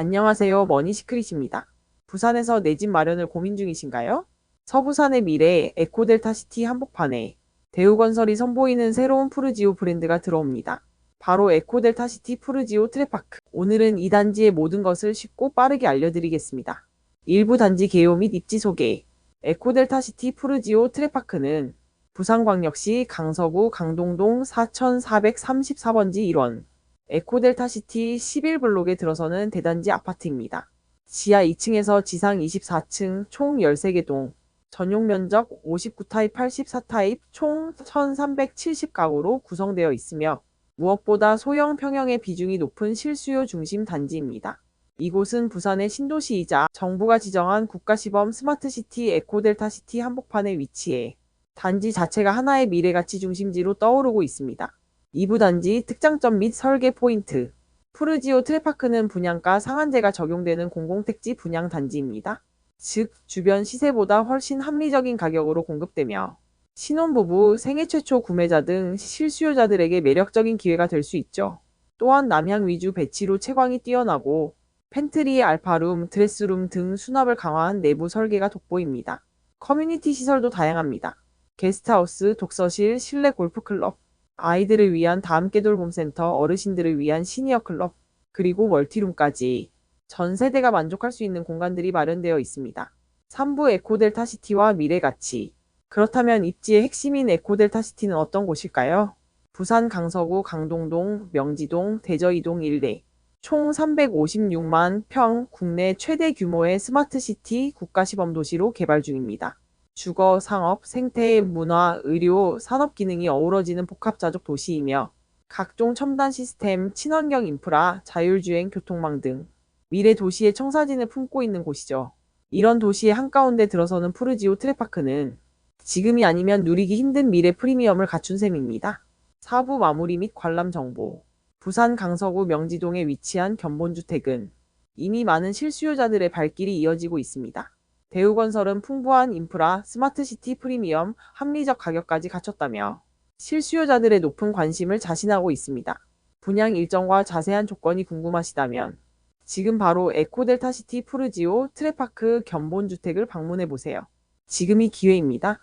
안녕하세요. 머니시크릿입니다. 부산에서 내 집 마련을 고민 중이신가요? 서부산의 미래 에코델타시티 한복판에 대우건설이 선보이는 새로운 푸르지오 브랜드가 들어옵니다. 바로 에코델타시티 푸르지오 트레파크. 오늘은 이 단지의 모든 것을 쉽고 빠르게 알려드리겠습니다. 일부 단지 개요 및 입지 소개. 에코델타시티 푸르지오 트레파크는 부산광역시 강서구 강동동 4434번지 1원 에코델타시티 11블록에 들어서는 대단지 아파트입니다. 지하 2층에서 지상 24층 총 13개 동, 전용 면적 59타입 84타입 총 1370가구로 구성되어 있으며 무엇보다 소형 평형의 비중이 높은 실수요 중심 단지입니다. 이곳은 부산의 신도시이자 정부가 지정한 국가시범 스마트시티 에코델타시티 한복판에 위치해 단지 자체가 하나의 미래가치 중심지로 떠오르고 있습니다. 2부 단지 특장점 및 설계 포인트 푸르지오 트레파크는 분양가 상한제가 적용되는 공공택지 분양 단지입니다. 즉, 주변 시세보다 훨씬 합리적인 가격으로 공급되며 신혼부부, 생애 최초 구매자 등 실수요자들에게 매력적인 기회가 될 수 있죠. 또한 남향 위주 배치로 채광이 뛰어나고 팬트리, 알파룸, 드레스룸 등 수납을 강화한 내부 설계가 돋보입니다. 커뮤니티 시설도 다양합니다. 게스트하우스, 독서실, 실내 골프클럽, 아이들을 위한 다함께 돌봄센터, 어르신들을 위한 시니어 클럽, 그리고 멀티룸까지 전 세대가 만족할 수 있는 공간들이 마련되어 있습니다. 3부 에코델타 시티와 미래가치. 그렇다면 입지의 핵심인 에코델타 시티는 어떤 곳일까요? 부산 강서구 강동동, 명지동, 대저이동 일대. 총 356만 평 국내 최대 규모의 스마트시티 국가시범 도시로 개발 중입니다. 주거, 상업, 생태, 문화, 의료, 산업 기능이 어우러지는 복합자족 도시이며 각종 첨단 시스템, 친환경 인프라, 자율주행 교통망 등 미래 도시의 청사진을 품고 있는 곳이죠. 이런 도시의 한가운데 들어서는 푸르지오 트레파크는 지금이 아니면 누리기 힘든 미래 프리미엄을 갖춘 셈입니다. 사부 마무리 및 관람 정보 부산 강서구 명지동에 위치한 견본주택은 이미 많은 실수요자들의 발길이 이어지고 있습니다. 대우건설은 풍부한 인프라, 스마트시티 프리미엄, 합리적 가격까지 갖췄다며 실수요자들의 높은 관심을 자신하고 있습니다. 분양 일정과 자세한 조건이 궁금하시다면 지금 바로 에코델타시티 푸르지오 트레파크 견본주택을 방문해 보세요. 지금이 기회입니다.